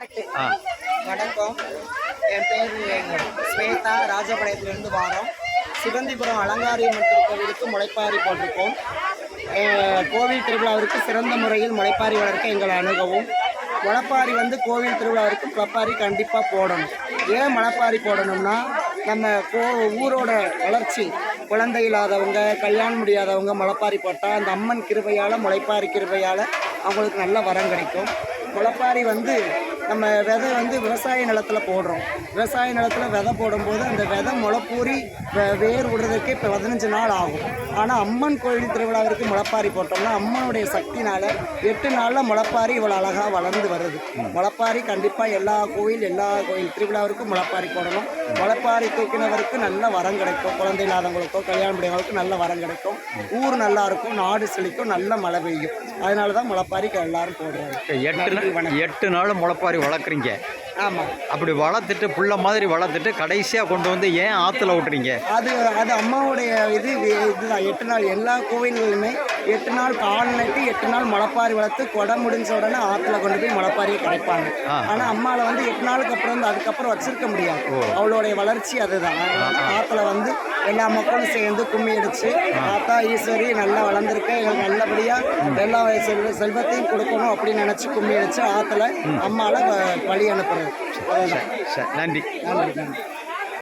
வணக்கம். என் பேர் ஸ்வேதா. ராஜபாளையத்திலிருந்து வாரம். சிவந்திபுரம் அலங்காரியம்மன் திருக்கோவிலுக்கு முளைப்பாரி போட்டிருக்கோம். கோவில் திருவிழாவிற்கு சிறந்த முறையில் முளைப்பாரி வளர்க்க எங்களை அணுகவும். முளைப்பாரி வந்து கோவில் திருவிழாவிற்கு முளைப்பாரி கண்டிப்பாக போடணும். ஏன் முளைப்பாரி போடணும்னா நம்ம கோ ஊரோட வளர்ச்சி குழந்தை இல்லாதவங்க கல்யாணம் முடியாதவங்க முளைப்பாரி போட்டால் அந்த அம்மன் கிருபையால் முளைப்பாரி கிருபையால் அவங்களுக்கு நல்ல வரம் கிடைக்கும். முளைப்பாரி வந்து நம்ம விதை வந்து விவசாய நிலத்தில் போடுறோம். விவசாய நிலத்தில் விதை போடும்போது அந்த விதை முளைப்பூரி வேர் விடுறதுக்கே இப்போ பதினஞ்சு நாள் ஆகும். ஆனால் அம்மன் கோயில் திருவிழாவிற்கு முளைப்பாரி போட்டோம்னா அம்மனுடைய சக்தினால எட்டு நாளில் முளைப்பாரி இவ்வளோ அழகாக வளர்ந்து வருது. முளைப்பாரி கண்டிப்பாக எல்லா கோயில் எல்லா கோயில் திருவிழாவிற்கும் முளைப்பாரி போடணும். முளைப்பாரி தூக்கினவருக்கு நல்ல வரம் கிடைக்கும். குழந்தை இல்லாதவங்களுக்கோ கல்யாணம் முடியவங்களுக்கும் நல்ல வரம் கிடைக்கும். ஊர் நல்லா இருக்கும் நாடு செழிக்கும் நல்ல மழை பெய்யும். அதனால தான் முளைப்பாரிக்கு எல்லாரும் போடுறாங்க. எட்டு நா- எட்டு நாள் முளைப்பாரி வளர்க்குறீங்க. ஆமாம் அப்படி வளர்த்துட்டு புள்ள மாதிரி வளர்த்துட்டு கடைசியாக கொண்டு வந்து ஏன் ஆற்றுல விட்டுறீங்க? அது அது அம்மாவுடைய இது இதுதான். எட்டு நாள் எல்லா கோவில்களுமே எட்டு நாள் கால் நட்டு எட்டு நாள் முளைப்பாரி வளர்த்து குடம் முடிஞ்ச உடனே ஆற்றுல கொண்டு போய் முளைப்பாரியை கிடைப்பாங்க. ஆனால் அம்மாவில் வந்து எட்டு நாளுக்கு அப்புறம் வந்து அதுக்கப்புறம் வச்சிருக்க முடியாது. அவளுடைய வளர்ச்சி அதுதான். ஆற்றுல வந்து எல்லா மக்களும் சேர்ந்து கும்மி அடிச்சு தாத்தா ஈஸ்வரி நல்லா வளர்ந்துருக்கு எங்களுக்கு நல்லபடியாக எல்லா செல்வ செல்வத்தையும் கொடுக்கணும் அப்படின்னு நினச்சி கும்மி அடிச்சு ஆற்றுல அம்மாவில் வழி அனுப்புறது. நன்றி. நன்றி நன்றி.